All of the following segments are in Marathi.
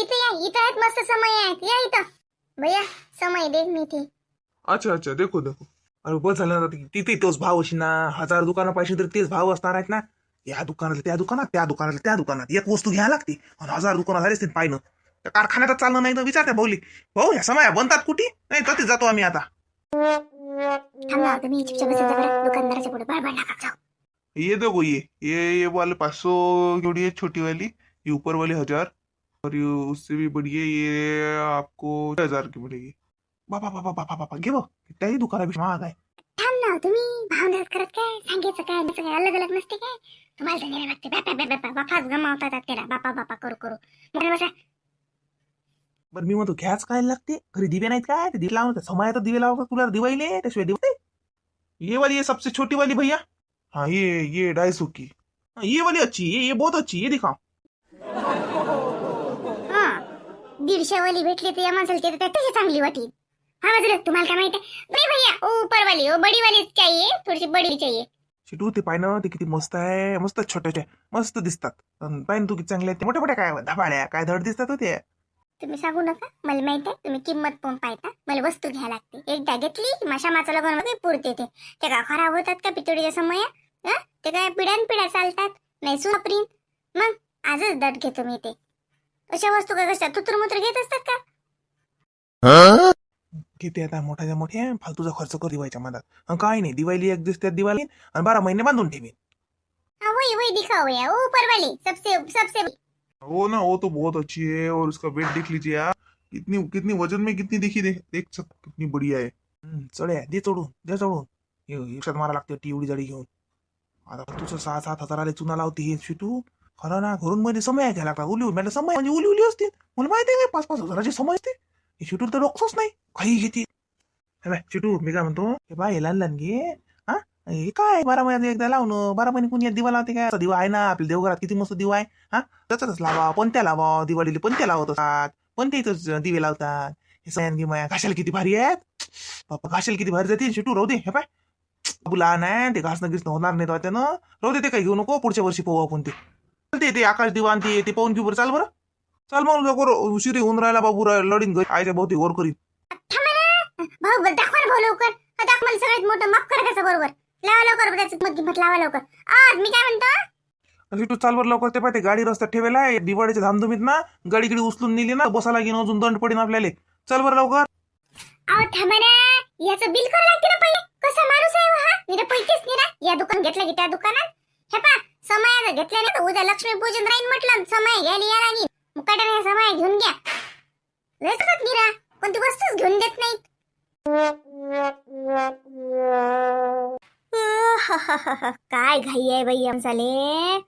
इथे या इथं आहेत मस्त समय आहेत. या इथं. भैया समय देख मी थे अच्छा अच्छा. देखो देखो. अरे बस झालं ना ति- तिथे तोच भाव अशी ना हजार दुकानं पाहिजे तर तेच भाव असणार आहेत ना. या दुकानाला त्या दुकानात त्या दुकानाला त्या दुकानात. एक वस्तू घ्यायला लागते. आणि हजार दुकानात झालेच ते पाहिलं. त्या कारखान्यात चाललं नाही तर विचारते भाऊली. भाऊ या समया बनतात कुठे? नाही तर ते जातो आम्ही आता. थांब ना तुम्ही चुपचाप बसायचं बरं दुकानदाराच्या पुढे बडबड नका जाऊ ये देखो ये. ये ये वाले पाँच सौ जोड़ी है छोटी वाली ये ऊपर वाली हजार. और ये उससे भी बढ़िया ये आपको हज़ार की मिलेगी। बाबा बाबा बाबा बाबा घे बघ त्याही दुकानापेक्षा महाग आहे थांब ना तुम्ही भावना करत काय? सांगायचं अलग अलग नसते काय? तुम्हाला लागते बापा बापा बापा बापाच गमावतात त्याला बापा बापा करू करू। मोठे बसा बरं मी म्हणतो घ्याच काय लागते घरी दिवे नाहीत काय ते दिवे लावून समय तर दिवे लावा तुला त्याशिवाय दिवते ये वाली ये सबसे छोटी वाली भैया। हाँ ये ये ढाई सौ की। हाँ, ये वाली अच्छी ये ये बहुत अच्छी ये दिखाओ। दीडशे वाली भेटली तर या माणसाला ते तर चांगली वाटी. हा बाजूला तुम्हाला काय माहिती? नाही भैया ओ ऊपर वाली ओ बडी वाली चाहिए थोडीशी बडी चाहिए शिटू ते पाय ना ते किती मस्त आहे मस्त छोट्या मस्त दिसतात. पाय तू किती चांगले मोठ्या मोठ्या काय धबाड्या काय धड दिसतात हो ते. तुम्ही सांगू नका मला माहीत आहे तुम्ही किंमत पाहून पाहता. मला वस्तू घ्यायला लागते. एकदा घेतली माशा माचा लगनमध्ये पुरते ते. ते का खराब होतात का पितोडीच्या समय? हं? ते काय पिढ्यान पिढ्या चालतात. नाही सुप्रीन मग आजच दट घेतो मी ते. अशा वस्तू काय कशा तुत्र मुत्र घेत असतात का? किती आता मोठ्या मोठ्या फालतूचा खर्च कर दिवाळीच्या मधात काय नाही दिवाळी एक दिवस त्यात दिवाळी आणि बारा महिने बांधून ठेवीन. हाँ वही वही दिखाओ भैया वो ऊपर वाली सबसे सबसे वो ना वो तो बहुत अच्छी है और उसका वेट देख लीजिए आप। कितनी कितनी वजन में कितनी दिखी देख देख सक कितनी बढ़िया है। हम्म, चढ्या दे चढून दे चढून. हे एकशात मारा लागते ती एवढी जाडी घेऊन. आता तुझं सहा सात हजाराला चुना लावते हे शिटू खरं ना घरून मध्ये समय घ्यायला लागला. उली म्हणजे समय म्हणजे उली उली असते मला माहिती आहे पाच पाच हजाराचे समय असते. हे शिटू तर डोकसंच नाही. काही घेते. हे बाय शिटू मी काय म्हणतो हे बाय हे लहान लहान घे. हा? हे काय? बारा महिन्यात एकदा लावणं. बारा महिने कोणी दिवा लावते काय? असा दिवा आहे ना आपल्या देवघरात किती मस्त दिवा आहे. हा? त्याचाच लावा पंत्या लावा? दिवाळीला पंत्या लावत असतात? पंत्या इथं दिवे लावतात? हे सयान माया. घाशाला किती भारी आहेत. बाप्पा घाशाला किती भारी जाते शिटू राहू दे. हे पाय बाबू लहान आहे ते घासणं गिसणं होणार नाही तर त्यानं राहू दे ते काही घेऊ नको. पुढच्या वर्षी पोहू आपण ते. चालते ते आकाश दिवा आणि ते- ते पाहून घेऊ बरं. चाल बरं. चाल मग लवकर उशिरी होऊन राहिला बाबू रा- लढीन घरी. आयच्या भोवती गोर करीन. थांबा ना भाऊ बरं दाखवा ना भाऊ लवकर. हा, दाखवा मला सगळ्यात मोठं माफ करा त्याचं बरोबर. लावा लवकर त्याचं किंमत किंमत लावा लवकर. आज मी काय म्हणतो? आणि तू चाल बरं लवकर. ते पाय ते गाडी रस्त्यात आहे. दिवाळीच्या धामधुमीत ना गाडी गिडी उचलून नेली ना बसायला घेऊन अजून दंड पडीन आपल्याला. चल बरं लवकर. अहो थांबा ना. याचं बिल करावं लागते ना पहिले. कसा माणूस आहे हो हा? मी तर पैसेच नाही ना या दुकान घेतलं की त्या दुकानात? हे पा समायाचं घेतल्या ना तर उद्या लक्ष्मी पूजन राहील म्हटलं समय घ्यायला या लागेल मुकाट्याने समय घेऊन घ्या. लसच निरा कोणती वस्तूच घेऊन देत नाहीत. काय घाई आहे बाई आमचाले.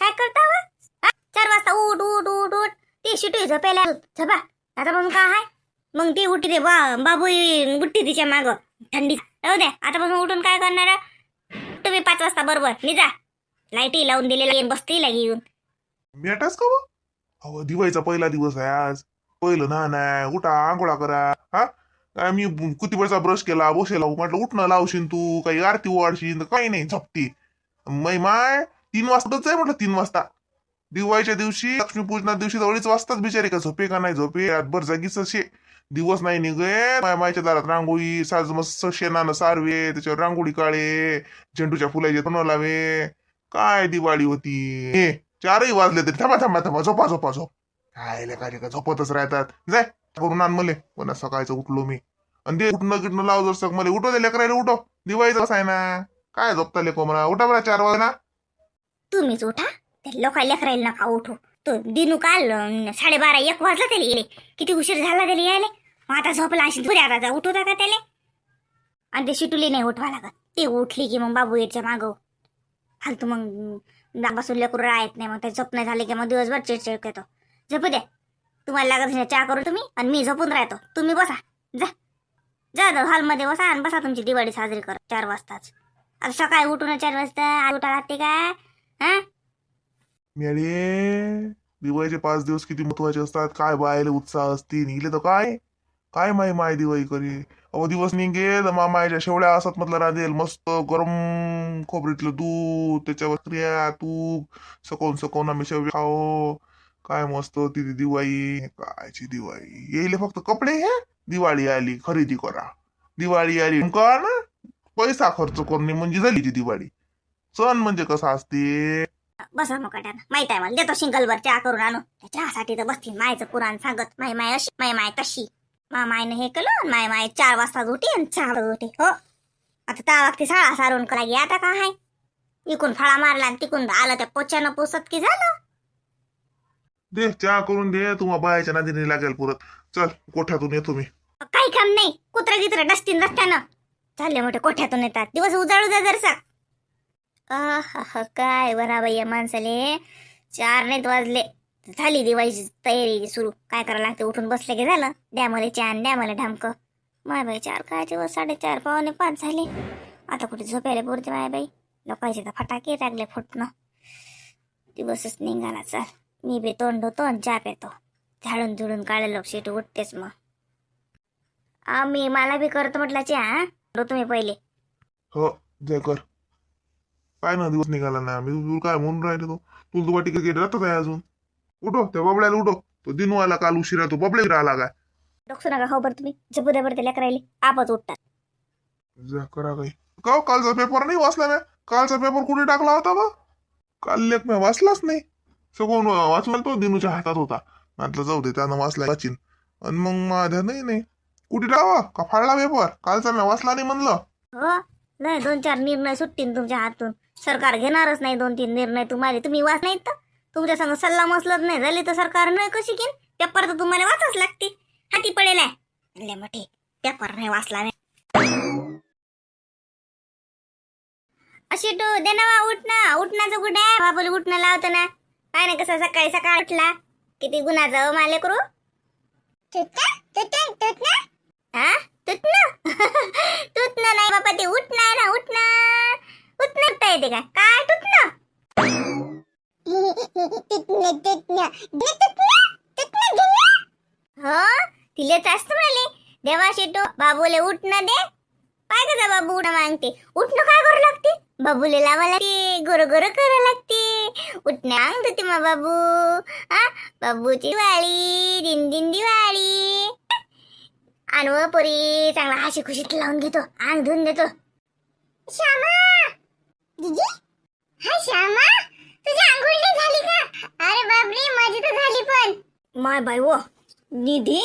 काय करता हो? व? चार वाजता उठ उठ उठ उठ. ती शिटी झोपायला झोपा. आता मग काय आहे मग ती उठी दे बा बाबू बुट्टी तिच्या माग. थंडी. राहू दे आतापासून उठून काय करणार? तुम्ही पाच वाजता बरोबर. निजा. लाईटी लावून दिलेल्या बसती लागी येऊन मेटाच का बा? अहो दिवाळीचा पहिला दिवस आहे आज. पहिलं ना नाही उठा आंघोळा करा. हा? काय मी किती वेळचा ब्रश केला बसेला म्हटलं उठणं लावशील तू. काही आरती वाढशील तर काही नाही झपती. मै माय तीन वाजताच आहे म्हटलं तीन वाजता. दिवाळीच्या दिवशी लक्ष्मीपूजना दिवशी तर अडीच वाजताच बिचारी का झोपे का नाही झोपे? रातभर जागीच असे दिवस नाही निघे माय मायच्या दारात रांगोळी साज मस्त शेणानं सारवे त्याच्यावर रांगोळी काळे झेंडूच्या फुलाचे तण लावे. काय दिवाळी होती? हे चारही वाजले तरी. थांबा थांबा थांबा. झोपा झोपा झोप. काय काय झोपतच राहतात. जाय करून आण मले. पण सकाळचं उठलो मी. आणि ते उठणं गिटणं लाव जर सग मला. उठो दे लेकरायला उठो दिवाळीचं कसं आहे ना. काय झोपता लेको म्हणा? उठा बरं चार वाजना तुम्हीच उठा. ते लोकांना लेकरायला नका उठू. तो दिनू काल साडेबारा एक वाजला त्याला येले किती उशीर झाला त्याला यायले. मग आता झोपला अशी पुढे आता उठवता का त्याला? आणि ते शिटुली नाही उठवा लागत. ते उठली की मग बाबू याच्या मागं. फालतू मग दाबासून लेकरू राहत नाही मग ते झोप नाही झाले की मग दिवसभर चिडचिड येतो झोपू द्या तुम्हाला लागत नाही चहा करू तुम्ही आणि मी झोपून राहतो. तुम्ही बसा. जा. जा हॉलमध्ये बसा आणि बसा तुमची दिवाळी साजरी करा. चार वाजताच. आता सकाळी उठून चार वाजता उठा लागते काय हा? मेळे दिवाळीचे पाच दिवस किती महत्त्वाचे असतात. काय बायले उत्साह असतील. इले तर काय? काय माय माय दिवाळी करी? अहो दिवस निघेल मामा याच्या शेवड्या असत म्हटलं राधेल. मस्त गरम खोबरीतलं दूध त्याच्यावर क्रिया तूप सकवून सकवून आम्ही शेवटी खाओ काय मस्त तिथे ती दिवाळी कायची दिवाळी. येईल फक्त कपडे हे? दिवाळी आली खरेदी करा. दिवाळी आली का ना पैसा खर्च करणे म्हणजे झाली ती दिवाळी. सण म्हणजे कसा असते? बसा मग कटाना. माहीत आहे मला. देतो सिंगलवर चहा करून आणू. त्या चहासाठी तर बसतील. मायचं पुराण सांगत. माय माय अशी माय माय तशी. मायनं हे केलं माय माय चार वाजता उठी आणि चार उठी हो. आता त्या वागती शाळा सारून करा गे आता काय? इकून फळा मारला आणि तिकून आलं त्या पोच्यानं पुसत की झालं? दे चहा करून दे तुम्हा बायाच्या नादीने लागेल पुरत. चल कोठ्यातून येतो मी? काही काम नाही. कुत्रा गित्र डस्टिन रस्त्यानं. चालले मोठे कोठ्यातून येतात. दिवस उजाळू द्या जरसा. आह, काय बरा बाई या माणसाले? चार नाहीत वाजले. झाली दिवाळीची तयारी सुरू. काय करायला लागते? उठून बसले की झालं. द्या मला चान द्या मला ढामक. माय बाई चार काय दिवस साडेचार पावणे पाच झाले. आता कुठे झोपायला पुरते माय बाई? लोकांचे तर फटाके लागले फुटणं. दिवसच निघाला चाल. मी बी तोंड धुतो आणि चहा पेतो. झाडून झुडून काढलं शेट उठतेच मग. आम्ही मला बी करतो म्हटलं चहा तो तुम्ही पहिले. हो जय कर. काय ना दिवस निघाला ना मी तुला काय म्हणून राहिले तो? तुला तू वाटी क्रिकेट राहतो काय अजून? उठो त्या बबड्याला उठो. तो दिनू आला काल उशिरा तो बबडे राहिला काय डोकसू नका खाऊ बरं तुम्ही. जपू द्या बरं त्याला राहिले आपच उठतात. जा करा काही. का हो, कालचा पेपर नाही वाचला मी कालचा पेपर कुठे टाकला होता बा? काल लेख मी वाचलाच नाही. सगळं वाचला तो दिनूच्या हातात होता. म्हटलं जाऊ दे त्यानं वाचला वाचीन. आणि मग माझ्या नाही नाही. कुठे टावा? का फाडला पेपर कालचा मी वाचला नाही म्हणलं. हो नाही दोन चार निर्णय सुटतील तुमच्या हातून. सरकार घेणारच नाही दोन तीन निर्णय तुम्हाला. तुम्ही वाच नाहीत तर? तुमच्या संग सल्ला मसलत नाही झाली तर सरकार नाही कशी घेईन पेपर तर तुम्हाला वाचाच लागते. हाती पडेल आहे. लय मोठे पेपर नाही वाचला नाही. अशी टू दे ना उठणं उठण्याचं कुठे आहे बाबूला उठणं लावतो ना. काय नाही कसं सकाळी सकाळ उठला. किती गुन्हा माले करू. हा? तुटणं नाही बाबा ते उठणं ना उठणं. उठणं येते का? काय तुटणं? हो तिले जास्त म्हणाले. देवा शेटो बाबूले उठणं दे. काय कसा बाबू उठणं मागते. उठणं काय करू लागते? बाबूले लावा लागते गोर गोर करा लागते. उठणं अंग देते मा बाबू. हा बाबूची दिवाळी दिन दिन दिवाळी आणव पोरी चांगला हाशी खुशीत लावून घेतो. अंग धुवून देतो. श्यामा! दीदी? हा श्यामा! तुझी आंघोळ नाही झाली का? अरे बापरे माझी तर झाली पण. माय बाई वो निधी?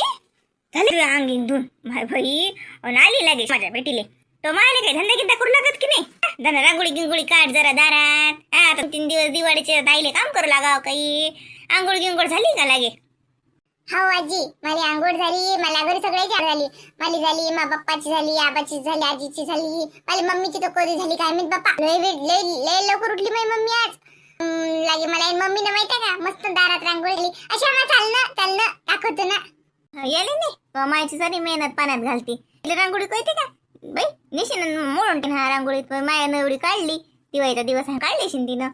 झाली अंगीन धुवून माय बाई अन आली लागे माझ्या भेटीले. तो मायले काय धंदा किंदा करू लागत की नाही? धंदा रांगोळी गिंगोळी काढ जरा दारात. हा आता तीन दिवस दिवाळीचे दाईले काम करू लागाव काही. आंघोळ गिंगोळ झाली का लागे? हो आजी. माझी आंघोळ झाली मला घरी सगळ्याची आंघोळ झाली. माझी झाली मा पप्पाची झाली आबाची झाली आजीची झाली. माझी मम्मीची तर कधी झाली काय माहीत बाप्पा? लय वेळ लय लय लवकर उठली माझी मम्मी आज. लागे मला मम्मीने माहिती आहे का? मस्त दारात रांगोळी झाली अशा ना चालणं चालणं दाखवतो ना. याले नाही. तो मायची सारी मेहनत पाण्यात घालती. तिला रांगोळी कळते का? बाई निशीन मोडून टाकीन हा रांगोळीत मायानं एवढी काढली. दिवाळीचा दिवस काढली शिन तिनं.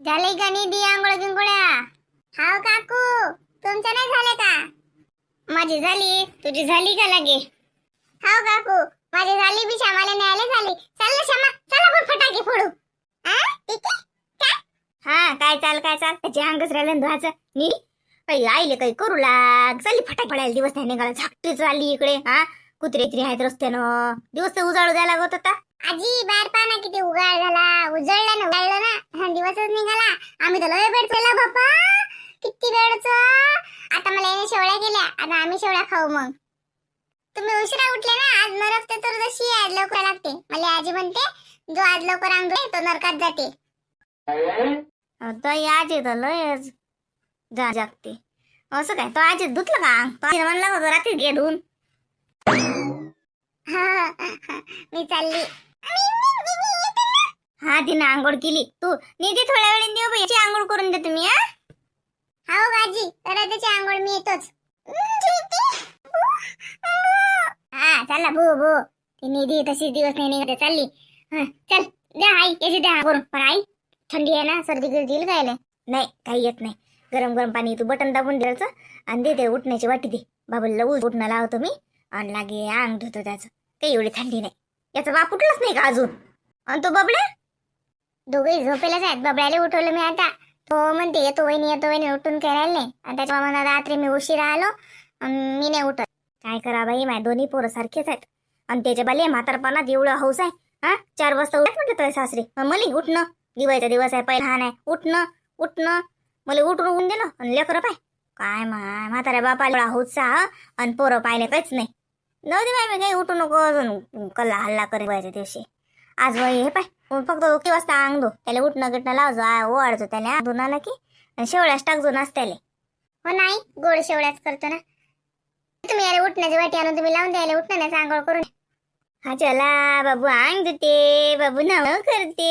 झाले का निधी आंघोळ गिंगोळ्या हाव काकू तुमच्या नाही झाल्या का? माझी झाली. तुझी झाली का लागे? हाव काकू माझी झाली बी श्यामाला न्यायला झाली. चल ना श्यामा चला फटाके फोडू. आ? ठीक आहे? हा काय चाल काय चाल? त्याची अंगच राहिलं धुवाचं. नी काही आईले काही करू लाग. चालली फटाक पडायला दिवस नाही निघाला. झाकटी चालली इकडे हा? कुत्रे तरी आहेत रस्त्यानं. दिवस तर उजाळू द्यायला लागत होता. आजी बाहेर पहा ना किती उगाळ झाला. उजळलं ना उगाळलं ना. हा दिवसच निघाला. आम्ही तर लय वेळ केला बाप्पा. किती वेळच? आता मला याने शेवळ्या केल्या आता आम्ही शेवळ्या खाऊ मग. तुम्ही उशिरा उठले ना? आज नरक तर जशी आज लवकर लागते. मला आजी म्हणते जो आज लवकर अंग तो नरकात जाते. याचे तर लयच जा जागते. असं काय? तो आजी धुतलं का? तो आजीनं म्हणलं होतं रात्री घे धुवून. हा, मी चालली. हा तिनं आंघोळ केली. तू निधी थोड्या वेळेने देऊ बाई याची आंघोळ करून दे तुम्ही हा. हाव गाजी तर त्याची आंघोळ मी येतोच. हा चला भो भो. ती निधी तशी दिवस नाही निघते चालली. हा, चल द्या आई याची द्या करून. पण आई थंडी आहे ना सर्दी गिर्दी येईल काय नाही काही येत नाही. गरम गरम पाणी तू बटन दाबून द्यायचं आणि दे ते उठण्याची वाटी दे. बाबूला उठ उठणं लावतो मी आणि लागे अंग धुतो त्याचं. काही एवढी थंडी नाही. याचा बाप उठलाच नाही का अजून? आणि तो बबड्या? दोघेही झोपेलाच आहेत. बबड्याला उठवलं मी आता. तो म्हणते येतो वहिनी येतो वहिनी उठून काय राहिले आणि त्याच्या म्हणा रात्री मी उशिरा आलो मी नाही उठत. काय करा बाई माझ्या दोन्ही पोरं सारखेच आहेत. आणि त्याच्या बाले म्हातारपणात एवढं हौस आहे. हा चार वाजता उठत म्हटलं सासरी. मग मली उठणं. दिवाळीचा दिवस आहे पहिला हा नाही उठणं उठणं मला उठून उठून दिलं आणि लेकरं पाय. काय माय म्हाताऱ्या बापाला उत्साह आणि पोरं पाहिले काहीच नाही. जाऊ दे बाई मी काही उठू नको अजून. कल्ला हल्ला करे दिवशी. आज बाई हे पाय. फक्त किती वाजता अंग त्याला उठणं गिटणं लावजो आ, त्याला. धुन आला की आणि शेवळ्याच टाकजो नाचत्याले हो नाही गोड शेवड्याच करतो ना. तुम्ही याला उठण्याची वाटी आणून तुम्ही लावून द्यायला उठण्याचा आंघोळ करून. हा चला बाबू आंग देते बाबू नाव करते.